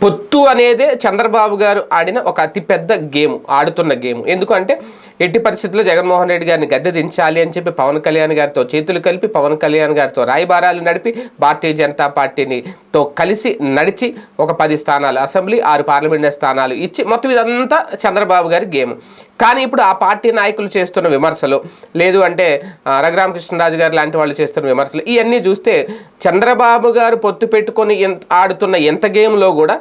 put పొత్తు అనేదే చంద్రబాబు గారు ఆడిన ఒక అతిపెద్ద గేమ్ ఆడుతున్న గేమ్. ఎందుకంటే ఎట్టి పరిస్థితుల్లో జగన్మోహన్ రెడ్డి గారిని గద్దె దించాలి అని చెప్పి పవన్ కళ్యాణ్ గారితో చేతులు కలిపి పవన్ కళ్యాణ్ గారితో రాయబారాలు నడిపి భారతీయ జనతా పార్టీనితో కలిసి నడిచి ఒక పది స్థానాలు అసెంబ్లీ ఆరు పార్లమెంట్ స్థానాలు ఇచ్చి మొత్తం ఇదంతా చంద్రబాబు గారి గేమ్. కానీ ఇప్పుడు ఆ పార్టీ నాయకులు చేస్తున్న విమర్శలు లేదు అంటే ఆ, రఘురామకృష్ణరాజు గారు లాంటి వాళ్ళు చేస్తున్న విమర్శలు ఇవన్నీ చూస్తే చంద్రబాబు గారు పొత్తు పెట్టుకొని ఆడుతున్న ఎంత గేమ్లో కూడా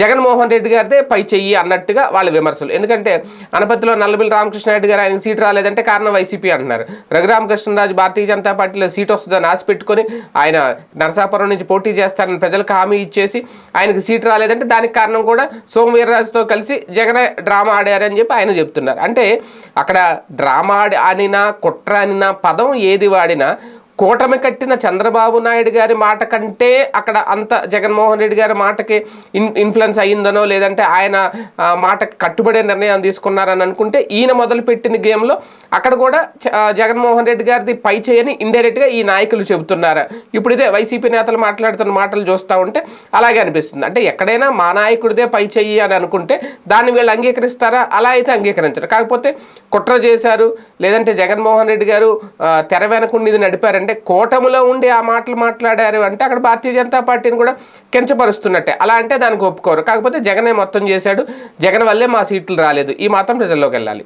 జగన్మోహన్ రెడ్డి గారిదే పై చెయ్యి అన్నట్టుగా వాళ్ళ విమర్శలు. ఎందుకంటే అనపతిలో నల్లబిల్లి రామకృష్ణారెడ్డి గారు ఆయనకి సీటు రాలేదంటే కారణం వైసీపీ అంటున్నారు. రఘురామకృష్ణరాజు భారతీయ జనతా పార్టీలో సీట్ వస్తుందని ఆశ పెట్టుకొని ఆయన నరసాపురం నుంచి పోటీ చేస్తారని ప్రజలకు హామీ ఇచ్చేసి ఆయనకు సీటు రాలేదంటే దానికి కారణం కూడా సోమవీర్రాజుతో కలిసి జగన్ డ్రామా ఆడారని చెప్పి ఆయన చెప్తున్నారు. అంటే అక్కడ డ్రామా ఆడి ఆడినా కుట్ర అనినా పదం ఏది వాడినా కూటమి కట్టిన చంద్రబాబు నాయుడు గారి మాట కంటే అక్కడ అంత జగన్మోహన్ రెడ్డి గారి మాటకి ఇన్ ఇన్ఫ్లుయెన్స్ అయ్యిందనో లేదంటే ఆయన మాటకి కట్టుబడే నిర్ణయం తీసుకున్నారని అనుకుంటే ఈయన మొదలుపెట్టిన గేమ్లో అక్కడ కూడా చ- జగన్మోహన్ రెడ్డి గారిది పై చేయని ఇండైరెక్ట్గా ఈ నాయకులు చెబుతున్నారు. ఇప్పుడు ఇదే వైసీపీ నేతలు మాట్లాడుతున్న మాటలు చూస్తూ ఉంటే అలాగే అనిపిస్తుంది. అంటే ఎక్కడైనా మా నాయకుడిదే పై చెయ్యి అని అనుకుంటే దాన్ని వీళ్ళు అంగీకరిస్తారా? అలా అయితే అంగీకరించరు. కాకపోతే కుట్ర చేశారు లేదంటే జగన్మోహన్ రెడ్డి గారు తెర వెనకుండి ఇది అంటే కూటమిలో ఉండి ఆ మాటలు మాట్లాడారు అంటే అక్కడ భారతీయ జనతా పార్టీని కూడా కించపరుస్తున్నట్టే. అలా అంటే దానికి ఒప్పుకోరు. కాకపోతే జగనే మొత్తం చేశాడు. జగన్ వల్లే మా సీట్లు రాలేదు. ఈ మాత్రం ప్రజల్లోకి వెళ్ళాలి.